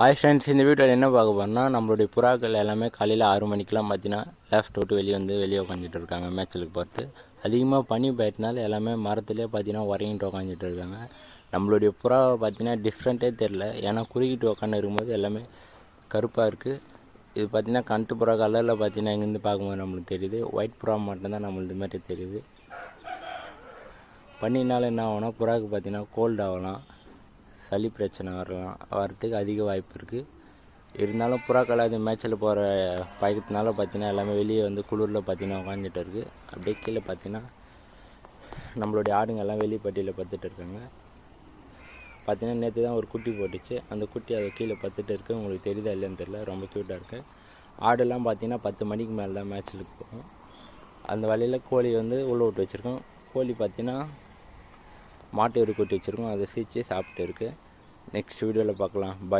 Hi friends இந்த வீடியோவில் என்ன பார்க்க போகிறோம்னா நம்மளுடைய புறாக்கள் எல்லாமே காலையில் ஆறு மணிக்கெலாம் பார்த்தீங்கன்னா லெஃப்ட் விட்டு வெளியே வந்து வெளியே உட்காந்துட்டு இருக்காங்க மேட்ச்சுக்கு பார்த்து. அதிகமாக பனி போயிட்டனால எல்லாமே மரத்துலேயே பார்த்தீங்கன்னா உரையிட்டு உட்காந்துட்டு இருக்காங்க. நம்மளுடைய புறாவை பார்த்தீங்கன்னா டிஃப்ரெண்ட்டே தெரில ஏன்னா குறுக்கிட்டு உட்காந்து இருக்கும்போது எல்லாமே கருப்பாக இருக்குது இது பார்த்திங்கன்னா கணத்து புறா கலரில் பார்த்தீங்கன்னா இங்கேருந்து பார்க்கும்போது நம்மளுக்கு தெரியுது. ஒயிட் புறா மட்டும்தான் நம்மளுக்கு மாதிரி தெரியுது. பண்ணினால என்ன ஆகும்னா புறாவுக்கு பார்த்தீங்கன்னா கோல்டு ஆகலாம். சளி பிரச்சனை வரலாம். வரத்துக்கு அதிக வாய்ப்பு இருக்குது இருந்தாலும் புறாக்கள் அது மேய்ச்சல் போகிற பயக்கத்தினால பார்த்தீங்கன்னா எல்லாமே வெளியே வந்து குளிரில் பார்த்தீங்கன்னா உட்காந்துட்டு இருக்குது அப்படியே கீழே பார்த்தீங்கன்னா நம்மளுடைய ஆடுங்க எல்லாம் வெளிப்பட்டியில் பார்த்துட்டு இருக்காங்க. பார்த்தீங்கன்னா நேற்று தான் ஒரு குட்டி போட்டுச்சு. அந்த குட்டி அதை கீழே பத்துட்டு இருக்குது உங்களுக்கு தெரியுதா இல்லைன்னு தெரில ரொம்ப க்யூட்டாக இருக்குது ஆடெல்லாம் பார்த்தீங்கன்னா பத்து மணிக்கு மேலே தான் மேட்ச்சுக்கு போகும். அந்த வழியில் கோழி வந்து உள்ள விட்டு வச்சுருக்கோம். கோழி பார்த்தீங்கன்னா மாட்டு எரு கொட்டி வச்சுருக்கோம். அதை சீச்சு சாப்பிட்டு இருக்குது நெக்ஸ்ட் வீடியோவில் பார்க்கலாம். பை